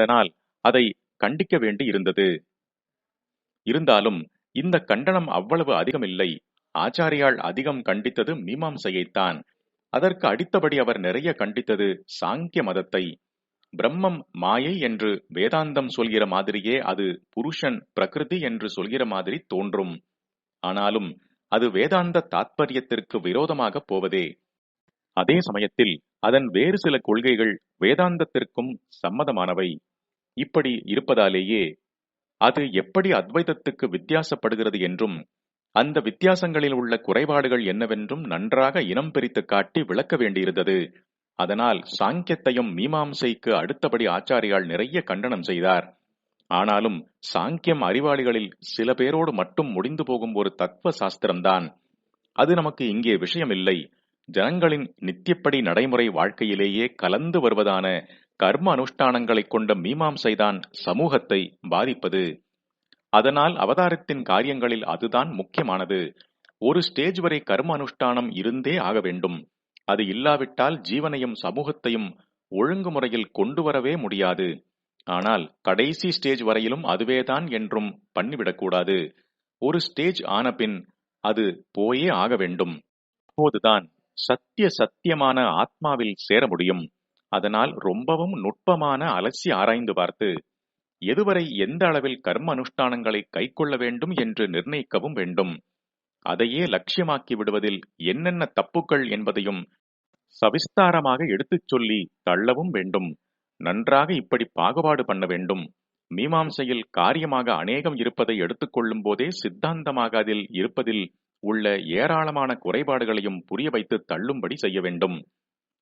அதனால் அதை கண்டிக்க வேண்டி இருந்தது. இருந்தாலும் இந்த கண்டனம் அவ்வளவு அதிகமில்லை. ஆச்சாரியால் அதிகம் கண்டித்தது மீமாம்சையைத்தான். அதற்கு அடித்தபடி அவர் நிறைய கண்டித்தது சாங்கிய மதத்தை. பிரம்மம் மாயை என்று வேதாந்தம் சொல்கிற மாதிரியே அது புருஷன் பிரகிருதி என்று சொல்கிற மாதிரி தோன்றும். ஆனாலும் அது வேதாந்த தாத்பரியத்திற்கு விரோதமாக போவதே. அதே சமயத்தில் அதன் வேறு சில கொள்கைகள் வேதாந்தத்திற்கும் சம்மதமானவை. இப்படி இருப்பதாலேயே அது எப்படி அத்வைதத்துக்கு வித்தியாசப்படுகிறது என்றும் அந்த வித்தியாசங்களில் உள்ள குறைபாடுகள் என்னவென்றும் நன்றாக இனம் பிரித்து காட்டி விளக்க வேண்டியிருந்தது. அதனால் சாங்கியத்தையும் மீமாம்சைக்கு அடுத்தபடி ஆச்சாரியால் நிறைய கண்டனம் செய்தார். ஆனாலும் சாங்கியம் அறிவாளிகளில் சில பேரோடு மட்டும் முடிந்து போகும் ஒரு தத்துவ சாஸ்திரம்தான். அது நமக்கு இங்கே விஷயமில்லை. ஜனங்களின் நித்தியப்படி நடைமுறை வாழ்க்கையிலேயே கலந்து வருவதான கர்ம அனுஷ்டானங்களைக் கொண்ட மீமாம்சைதான் சமூகத்தை பாதிப்பது. அதனால் அவதாரத்தின் காரியங்களில் அதுதான் முக்கியமானது. ஒரு ஸ்டேஜ் வரை கர்ம அனுஷ்டானம் இருந்தே ஆக வேண்டும். அது இல்லாவிட்டால் ஜீவனையும் சமூகத்தையும் ஒழுங்குமுறையில் கொண்டு வரவே முடியாது. ஆனால் கடைசி ஸ்டேஜ் வரையிலும் அதுவேதான் என்றும் பண்ணிவிடக்கூடாது. ஒரு ஸ்டேஜ் ஆன பின் அது போயே ஆக வேண்டும். அப்போதுதான் சத்திய சத்தியமான ஆத்மாவில் சேர முடியும். அதனால் ரொம்பவும் நுட்பமான அலசி ஆராய்ந்து பார்த்து எதுவரை எந்த அளவில் கர்ம அனுஷ்டானங்களை கைக்கொள்ள வேண்டும் என்று நிர்ணயிக்கவும் வேண்டும். அதையே லட்சியமாக்கி விடுவதில் என்னென்ன தப்புக்கள் என்பதையும் சவிஸ்தாரமாக எடுத்துச் சொல்லி தள்ளவும் வேண்டும். நன்றாக இப்படி பாகுபாடு பண்ண வேண்டும். மீமாம்சையில் காரியமாக அநேகம் இருப்பதை எடுத்துக்கொள்ளும் போதே சித்தாந்தமாக அதில் இருப்பதில் உள்ள ஏராளமான குறைபாடுகளையும் புரிய வைத்து தள்ளும்படி செய்ய வேண்டும்.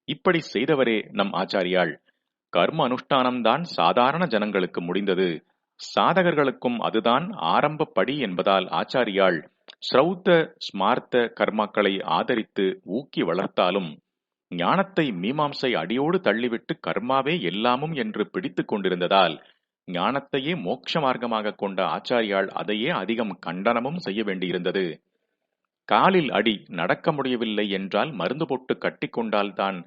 இப்படி செய்தவரே நம் ஆச்சாரியாள். கர்ம அனுஷ்டானம்தான் சாதாரண ஜனங்களுக்கு முடிந்தது. சாதகர்களுக்கும் அதுதான் ஆரம்ப படி என்பதால் ஆச்சாரியாள் ஸ்ரௌத்த ஸ்மார்த்த கர்மாக்களை ஆதரித்து ஊக்கி வளர்த்தாலும் ஞானத்தை மீமாம்சை அடியோடு தள்ளிவிட்டு கர்மாவே எல்லாமும் என்று பிடித்துக் கொண்டிருந்ததால் ஞானத்தையே மோட்ச மார்க்கமாக கொண்ட ஆச்சாரியால் அதையே அதிகம் கண்டனமும் செய்ய வேண்டியிருந்தது. காலில் அடி நடக்க முடியவில்லை என்றால் மருந்து போட்டு கட்டிக்கொண்டால் தான்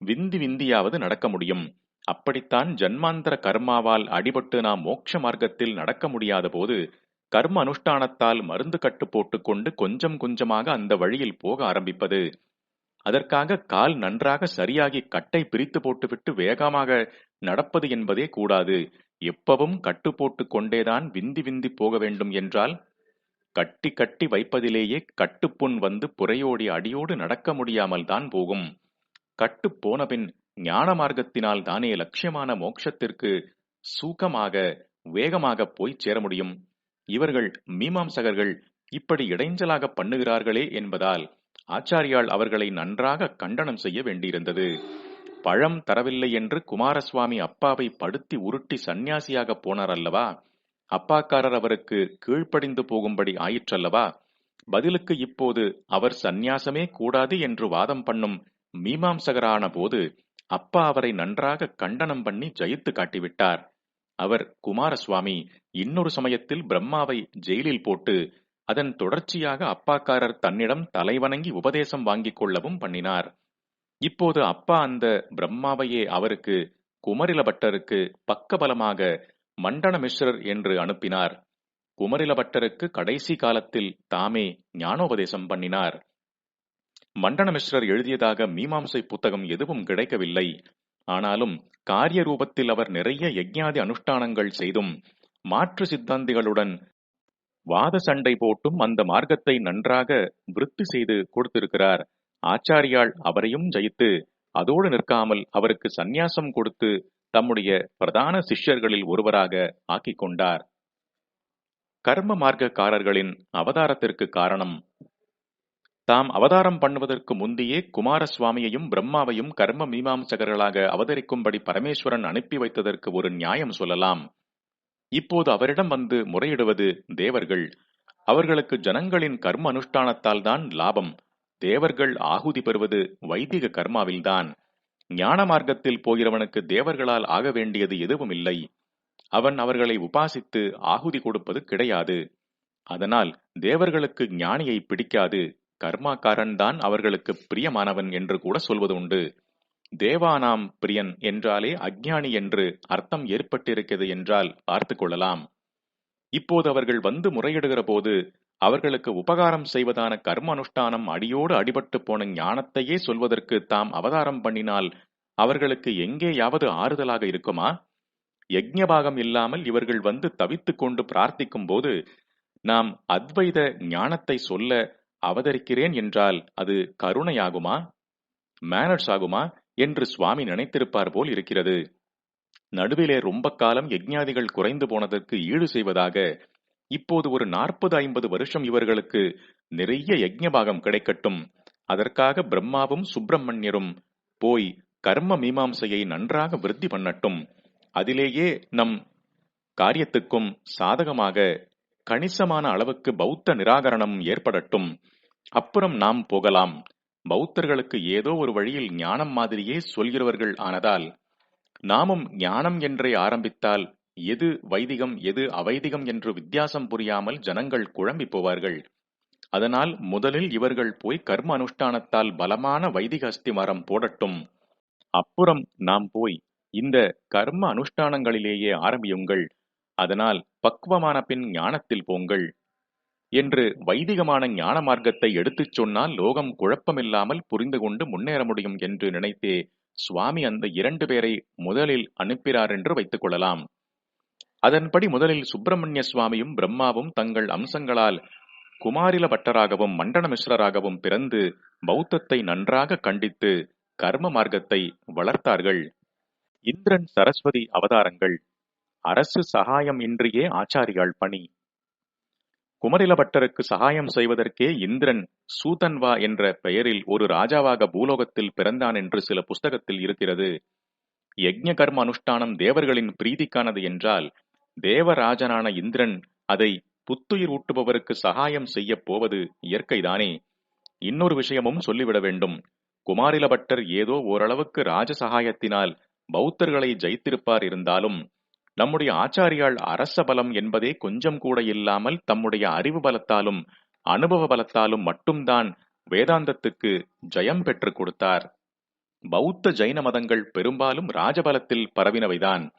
விந்தி விந்தியாவது நடக்க முடியும். அப்படித்தான் ஜன்மாந்தர கர்மாவால் அடிபட்டு நாம் மோட்ச மார்க்கத்தில் நடக்க முடியாத போது கர்ம அனுஷ்டானத்தால் மருந்து கட்டு போட்டுக்கொண்டு கொஞ்சம் கொஞ்சமாக அந்த வழியில் போக ஆரம்பிப்பது. அதற்காக கால் நன்றாக சரியாகி கட்டை பிரித்து போட்டுவிட்டு வேகமாக நடப்பது என்பதே கூடாது. எப்பவும் கட்டு போட்டு கொண்டேதான் விந்தி விந்தி போக வேண்டும் என்றால் கட்டி கட்டி வைப்பதிலேயே கட்டுப்புண் வந்து புறையோடி அடியோடு நடக்க முடியாமல் தான் போகும். கட்டு போனபின் ஞான மார்க்கத்தினால் தானே லட்சியமான மோட்சத்திற்கு சூக்கமாக வேகமாக போய் சேர முடியும். இவர்கள் மீமாம்சகர்கள் இப்படி இடைஞ்சலாக பண்ணுகிறார்களே என்பதால் ஆச்சாரியால் அவர்களை நன்றாக கண்டனம் செய்ய வேண்டியிருந்தது. பழம் தரவில்லை என்று குமாரசுவாமி அப்பாவை படுத்தி உருட்டி சந்நியாசியாக போனார் அல்லவா அப்பாக்காரர் அவருக்கு கீழ்ப்படிந்து போகும்படி ஆயிற்றல்லவா? பதிலுக்கு இப்போது அவர் சந்நியாசமே கூடாது என்று வாதம் பண்ணும் மீமாம்சகரான போது அப்பா அவரை நன்றாக கண்டனம் பண்ணி ஜெயித்து காட்டிவிட்டார். அவர் குமாரசுவாமி இன்னொரு சமயத்தில் பிரம்மாவை ஜெயிலில் போட்டு அதன் தொடர்ச்சியாக அப்பாக்காரர் தன்னிடம் தலைவணங்கி உபதேசம் வாங்கிக் கொள்ளவும் பண்ணினார். இப்போது அப்பா அந்த பிரம்மாவையே அவருக்கு குமரிலபட்டருக்கு பக்கபலமாக மண்டன மிஸ்ரர் என்று அனுப்பினார். குமரிலபட்டருக்கு கடைசி காலத்தில் தாமே ஞானோபதேசம் பண்ணினார். மண்டன மிஸ்ரர் எழுதியதாக மீமாம்சை புத்தகம் எதுவும் கிடைக்கவில்லை. ஆனாலும் காரிய ரூபத்தில் அவர் நிறைய யஜ்ஞாதி அனுஷ்டானங்கள் செய்தும் மாற்று சித்தாந்திகளுடன் வாத சண்டை போட்டும் அந்த மார்க்கத்தை நன்றாக விருத்தி செய்து கொடுத்திருக்கிறார். ஆச்சாரியால் அவரையும் ஜெயித்து அதோடு நிற்காமல் அவருக்கு சந்நியாசம் கொடுத்து தம்முடைய பிரதான சிஷ்யர்களில் ஒருவராக ஆக்கிக் கொண்டார் கர்ம மார்க்கக்காரர்களின் அவதாரத்திற்கு காரணம் தாம் அவதாரம் பண்ணுவதற்கு முந்தையே குமாரசுவாமியையும் பிரம்மாவையும் கர்ம மீமாம்சகர்களாக அவதரிக்கும்படி பரமேஸ்வரன் அனுப்பி வைத்ததற்கு ஒரு நியாயம் சொல்லலாம். இப்போது அவரிடம் வந்து முறையிடுவது தேவர்கள். அவர்களுக்கு ஜனங்களின் கர்ம அனுஷ்டானத்தால் தான் லாபம். தேவர்கள் ஆகுதி பெறுவது வைதிக கர்மாவில்தான். ஞான மார்க்கத்தில் போகிறவனுக்கு தேவர்களால் ஆக வேண்டியது எதுவும் இல்லை. அவன் அவர்களை உபாசித்து ஆகுதி கொடுப்பது கிடையாது. அதனால் தேவர்களுக்கு ஞானியை பிடிக்காது. கர்மாக்காரன்தான் அவர்களுக்கு பிரியமானவன் என்று கூட சொல்வது உண்டு. தேவானாம் பிரியன் என்றாலே அஜ்ஞானி என்று அர்த்தம் ஏற்பட்டிருக்கிறது என்றால் பார்த்து கொள்ளலாம். இப்போது அவர்கள் வந்து முறையிடுகிற போது அவர்களுக்கு உபகாரம் செய்வதான கர்ம அனுஷ்டானம் அடியோடு அடிபட்டு போன ஞானத்தையே சொல்வதற்கு தாம் அவதாரம் பண்ணினால் அவர்களுக்கு எங்கேயாவது ஆறுதலாக இருக்குமா? யஜ்ஞபாகம் இல்லாமல் இவர்கள் வந்து தவித்து கொண்டு பிரார்த்திக்கும் போது நாம் அத்வைத ஞானத்தை சொல்ல அவதரிக்கிறேன் என்றால் அது கருணையாகுமா? மேனர்ஸ் ஆகுமா என்று சுவாமி நினைத்திருப்பார் போல் இருக்கிறது. நடுவிலே ரொம்ப காலம் யஜ்ஞாதிகள் குறைந்து போனதற்கு ஈடு செய்வதாக இப்போது ஒரு நாற்பது ஐம்பது வருஷம் இவர்களுக்கு நிறைய யஜ்ஞபாகம் கிடைக்கட்டும். அதற்காக பிரம்மாவும் சுப்பிரமணியரும் போய் கர்ம மீமாம்சையை நன்றாக விருத்தி பண்ணட்டும். அதிலேயே நம் காரியத்துக்கும் சாதகமாக கணிசமான அளவுக்கு பௌத்த நிராகரணம் ஏற்படட்டும். அப்புறம் நாம் போகலாம். பௌத்தர்களுக்கு ஏதோ ஒரு வழியில் ஞானம் மாதிரியே சொல்கிறவர்கள் ஆனதால் நாமும் ஞானம் என்றே ஆரம்பித்தால் எது வைதிகம் எது அவைதிகம் என்று வித்தியாசம் புரியாமல் ஜனங்கள் குழம்பி போவார்கள். அதனால் முதலில் இவர்கள் போய் கர்ம அனுஷ்டானத்தால் பலமான வைதிக அஸ்திமரம் போடட்டும். அப்புறம் நாம் போய் இந்த கர்ம அனுஷ்டானங்களிலேயே ஆரம்பியுங்கள். அதனால் பக்குவமான பின் ஞானத்தில் போங்கள். என்று வைதிகமான ஞான மார்க்கத்தை எடுத்துச் சொன்னால் லோகம் குழப்பமில்லாமல் புரிந்து கொண்டு முன்னேற முடியும் என்று நினைத்தே சுவாமி அந்த இரண்டு பேரை முதலில் அனுப்பினார் என்று வைத்துக் கொள்ளலாம். அதன்படி முதலில் சுப்பிரமணிய சுவாமியும் பிரம்மாவும் தங்கள் அம்சங்களால் குமாரில பட்டராகவும் மண்டன மிஸ்ரராகவும் பிறந்து பௌத்தத்தை நன்றாக கண்டித்து கர்ம மார்க்கத்தை வளர்த்தார்கள். இந்திரன் சரஸ்வதி அவதாரங்கள் அரசு சகாயம் இன்றியே ஆச்சாரியாள் பணி. குமரில பட்டருக்கு சகாயம் செய்வதற்கே இந்திரன் சூதன்வா என்ற பெயரில் ஒரு ராஜாவாக பூலோகத்தில் பிறந்தான் என்று சில புஸ்தகத்தில் இருக்கிறது. யஜ்ய கர்ம அனுஷ்டானம் தேவர்களின் பிரீதிக்கானது என்றால் தேவராஜனான இந்திரன் அதை புத்துயிர் ஊட்டுபவருக்கு சகாயம் செய்யப் போவது இயற்கைதானே? இன்னொரு விஷயமும் சொல்லிவிட வேண்டும். குமாரிலபட்டர் ஏதோ ஓரளவுக்கு ராஜ சகாயத்தினால் பௌத்தர்களை ஜெயித்திருப்பார் இருந்தாலும் நம்முடைய ஆச்சாரியால் அரச பலம் என்பதே கொஞ்சம் கூட இல்லாமல் தம்முடைய அறிவு பலத்தாலும் அனுபவ பலத்தாலும் மட்டும்தான் வேதாந்தத்துக்கு ஜெயம் பெற்றுக் கொடுத்தார். பௌத்த ஜைன மதங்கள் பெரும்பாலும் ராஜபலத்தில் பரவினவைதான்.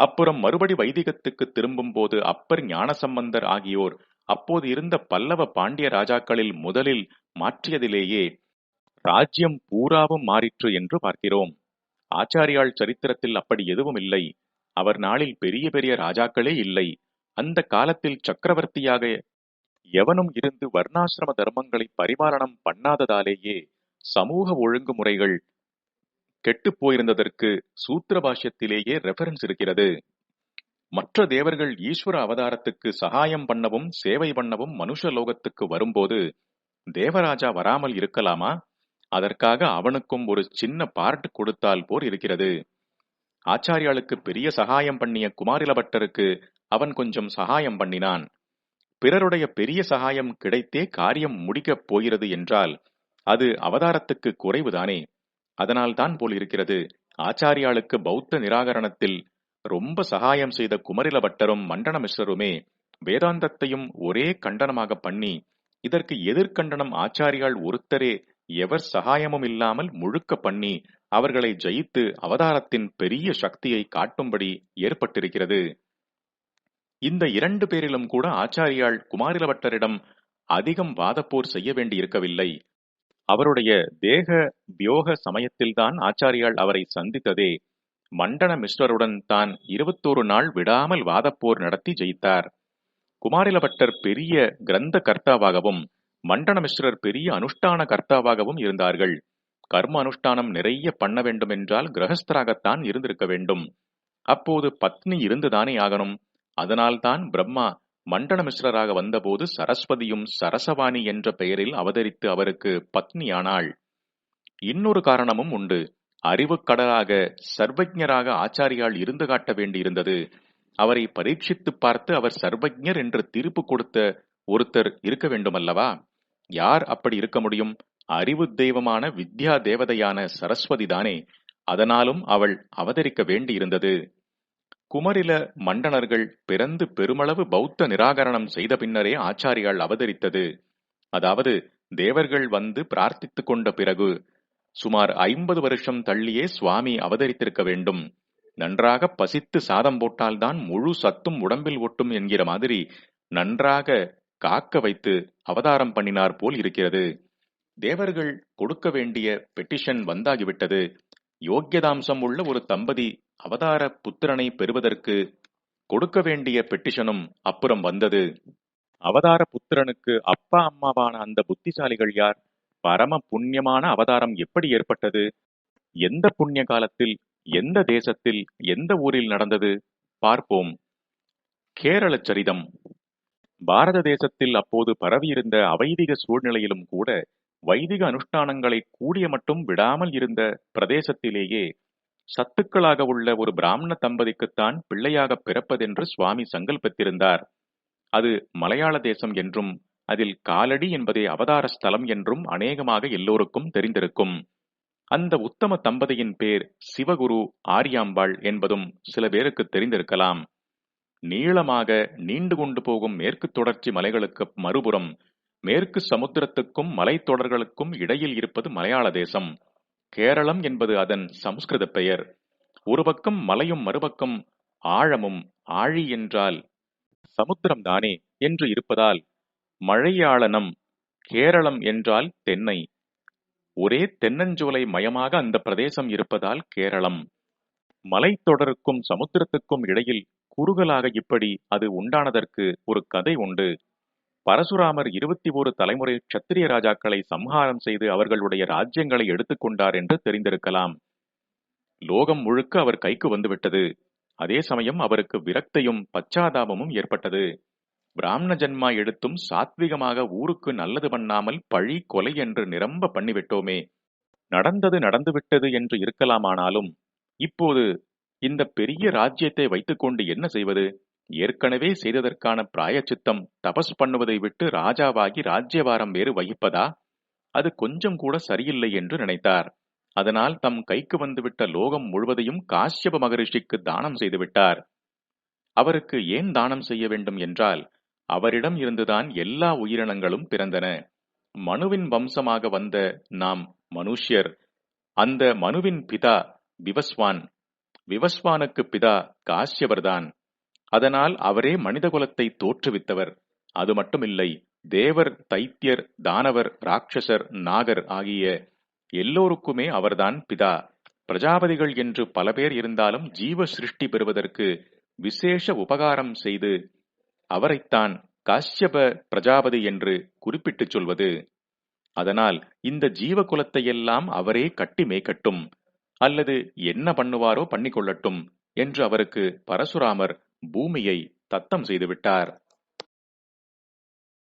அப்புறம் மறுபடி வைதிகத்துக்கு திரும்பும் போது அப்பர் ஞானசம்பந்தர் ஆகியோர் அப்போது இருந்த பல்லவ பாண்டிய ராஜாக்களில் முதலில் மாற்றியதிலேயே ராஜ்யம் பூராவும் மாறிற்று என்று பார்க்கிறோம். ஆச்சாரியாள் சரித்திரத்தில் அப்படி எதுவும் இல்லை. அவர் நாளில் பெரிய பெரிய ராஜாக்களே இல்லை. அந்த காலத்தில் சக்கரவர்த்தியாக எவனும் இருந்து வர்ணாசிரம தர்மங்களை பரிபாலனம் பண்ணாததாலேயே சமூக ஒழுங்குமுறைகள் கெட்டுப் போயிருந்ததற்கு சூத்திர பாஷ்யத்திலேயே ரெஃபரன்ஸ் இருக்கிறது. மற்ற தேவர்கள் ஈஸ்வர அவதாரத்துக்கு சகாயம் பண்ணவும் சேவை பண்ணவும் மனுஷ லோகத்துக்கு வரும்போது தேவராஜா வராமல் இருக்கலாமா? அதற்காக அவனுக்கும் ஒரு சின்ன பார்ட் கொடுத்தால் போர் இருக்கிறது. ஆச்சாரியாளுக்கு பெரிய சகாயம் பண்ணிய குமாரிலபட்டருக்கு அவன் கொஞ்சம் சகாயம் பண்ணினான். பிறருடைய பெரிய சகாயம் கிடைத்தே காரியம் முடிக்கப் போகிறது என்றால் அது அவதாரத்துக்கு குறைவுதானே? அதனால்தான் போல் இருக்கிறது. ஆச்சாரியாளுக்கு பௌத்த நிராகரணத்தில் ரொம்ப சகாயம் செய்த குமரில பட்டரும் மண்டன மிஸ்ரருமே வேதாந்தத்தையும் ஒரே கண்டனமாக பண்ணி இதற்கு எதிர்கண்டனம் ஆச்சாரியால் ஒருத்தரே எவர் சகாயமும் இல்லாமல் முழுக்க பண்ணி அவர்களை ஜெயித்து அவதாரத்தின் பெரிய சக்தியை காட்டும்படி ஏற்பட்டிருக்கிறது. இந்த இரண்டு பேரிலும் கூட ஆச்சாரியால் குமாரிலபட்டரிடம் அதிகம் வாதப்போர் செய்ய வேண்டியிருக்கவில்லை. அவருடைய தேக வியோக சமயத்தில்தான் ஆச்சாரியால் அவரை சந்தித்ததே. மண்டன மிஸ்ரருடன் தான் இருபத்தோரு நாள் விடாமல் வாதப்போர் நடத்தி ஜெயித்தார். குமாரிலபட்டர் பெரிய கிரந்த கர்த்தாவாகவும் மண்டன மிஸ்ரர் பெரிய அனுஷ்டான கர்த்தாவாகவும் இருந்தார்கள். கர்ம அனுஷ்டானம் நிறைய பண்ண வேண்டும் என்றால் கிரகஸ்தராகத்தான் இருந்திருக்க வேண்டும். அப்போது பத்னி இருந்துதானே ஆகணும். அதனால்தான் பிரம்மா மண்டன மிஸ்ரராக வந்தபோது சரஸ்வதியும் சரசவாணி என்ற பெயரில் அவதரித்து அவருக்கு பத்னியானாள் இன்னொரு காரணமும் உண்டு. அறிவுக்கடலாக சர்வஜராக ஆச்சாரியால் இருந்து காட்ட வேண்டியிருந்தது. அவரை பரீட்சித்து பார்த்து அவர் சர்வஜர் என்று தீர்ப்பு கொடுத்த ஒருத்தர் இருக்க வேண்டுமல்லவா? யார் அப்படி இருக்க முடியும்? அறிவு தெய்வமான வித்யா தேவதையான சரஸ்வதி தானே. அதனாலும் அவள் அவதரிக்க வேண்டியிருந்தது. குமரில மண்டனர்கள் பிறந்து பெருமளவு பௌத்த நிராகரணம் செய்த பின்னரே ஆச்சாரியால் அவதரித்தது. அதாவது தேவர்கள் வந்து பிரார்த்தித்துக் கொண்ட பிறகு சுமார் ஐம்பது வருஷம் தள்ளியே சுவாமி அவதரித்திருக்க வேண்டும். நன்றாக பசித்து சாதம் போட்டால்தான் முழு சத்தும் உடம்பில் ஒட்டும் என்கிற மாதிரி நன்றாக காக்க வைத்து அவதாரம் பண்ணினார் போல் இருக்கிறது. தேவர்கள் கொடுக்க வேண்டிய பெட்டிஷன் வந்தாகிவிட்டது. யோக்கியதாம்சம் உள்ள ஒரு தம்பதி அவதார புத்திரனை பெறுவதற்கு கொடுக்க வேண்டிய பெட்டிஷனும் அப்புறம் வந்தது. அவதார புத்திரனுக்கு அப்பா அம்மாவான அந்த புத்திசாலிகள் யார்? பரம புண்ணியமான அவதாரம் எப்படி ஏற்பட்டது? எந்த புண்ணிய காலத்தில் எந்த தேசத்தில் எந்த ஊரில் நடந்தது? பார்ப்போம். கேரள சரிதம். பாரத தேசத்தில் அப்போது பரவியிருந்த அவைதிக சூழ்நிலையிலும் கூட வைதிக அனுஷ்டானங்களை கூடிய மட்டும் விடாமல் இருந்த பிரதேசத்திலேயே சத்துக்களாக உள்ள ஒரு பிராமண தம்பதிக்குத்தான் பிள்ளையாக பிறப்பதென்று சுவாமி சங்கல்பித்திருந்தார் அது மலையாள தேசம் என்றும் அதில் காலடி என்பதே அவதார ஸ்தலம் என்றும் அநேகமாக எல்லோருக்கும் தெரிந்திருக்கும். அந்த உத்தம தம்பதியின் பேர் சிவகுரு ஆரியாம்பாள் என்பதும் சில பேருக்கு தெரிந்திருக்கலாம். நீளமாக நீண்டு கொண்டு போகும் மேற்கு தொடர்ச்சி மலைகளுக்கு மறுபுறம் மேற்கு சமுத்திரத்துக்கும் மலைத்தொடர்களுக்கும் இடையில் இருப்பது மலையாள தேசம். கேரளம் என்பது அதன் சமஸ்கிருத பெயர். ஒரு பக்கம் மலையும் மறுபக்கம் ஆழமும் ஆழி என்றால் சமுத்திரம்தானே என்று இருப்பதால் மழையாளனம் கேரளம் என்றால் தென்னை. ஒரே தென்னஞ்சோலை மயமாக அந்த பிரதேசம் இருப்பதால் கேரளம். மலைத்தொடருக்கும் சமுத்திரத்துக்கும் இடையில் குறுகலாக இப்படி அது உண்டானதற்கு ஒரு கதை உண்டு. பரசுராமர் இருபத்தி ஒரு தலைமுறை சத்திரிய ராஜாக்களை சம்ஹாரம் செய்து அவர்களுடைய ராஜ்யங்களை எடுத்துக்கொண்டார் என்று தெரிந்திருக்கலாம். லோகம் முழுக்க அவர் கைக்கு வந்துவிட்டது. அதே சமயம் அவருக்கு விரக்தியும் பச்சாதாபமும் ஏற்பட்டது. பிராமண ஜன்மா எடுத்தும் சாத்விகமாக ஊருக்கு நல்லது பண்ணாமல் பழி கொலை என்று நிரம்ப பண்ணிவிட்டோமே. நடந்தது நடந்துவிட்டது என்று இருக்கலாமானாலும் இப்போது இந்த பெரிய ராஜ்யத்தை வைத்துக்கொண்டு என்ன செய்வது? ஏற்கனவே செய்ததற்கான பிராயச்சித்தம் தபஸ் பண்ணுவதை விட்டு ராஜாவாகி ராஜ்யவாரம் வேறு வகிப்பதா? அது கொஞ்சம் கூட சரியில்லை என்று நினைத்தார். அதனால் தம் கைக்கு வந்துவிட்ட லோகம் முழுவதையும் காஷ்யப மகரிஷிக்கு தானம் செய்துவிட்டார். அவருக்கு ஏன் தானம் செய்ய வேண்டும் என்றால் அவரிடம் இருந்துதான் எல்லா உயிரினங்களும் பிறந்தன. மனுவின் வம்சமாக வந்த நாம் மனுஷ்யர் அந்த மனுவின் பிதா விவஸ்வான். விவஸ்வானுக்கு பிதா காஷ்யவர்தான். அதனால் அவரே மனிதகுலத்தை தோற்றுவித்தவர். அது மட்டுமில்லை தேவர் தைத்தியர் தானவர் ராட்சசர் நாகர் ஆகிய எல்லோருக்குமே அவர்தான் பிதா. பிரஜாபதிகள் என்று பல பேர் இருந்தாலும் ஜீவ சிருஷ்டி பெறுவதற்கு விசேஷ உபகாரம் செய்து அவரைத்தான் காஷ்யப பிரஜாபதி என்று குறிப்பிட்டுச் சொல்வது. அதனால் இந்த ஜீவகுலத்தையெல்லாம் அவரே கட்டி மேய்க்கட்டும் அல்லது என்ன பண்ணுவாரோ பண்ணிக்கொள்ளட்டும் என்று அவருக்கு பரசுராமர் பூமியை தத்தம் செய்துவிட்டார்.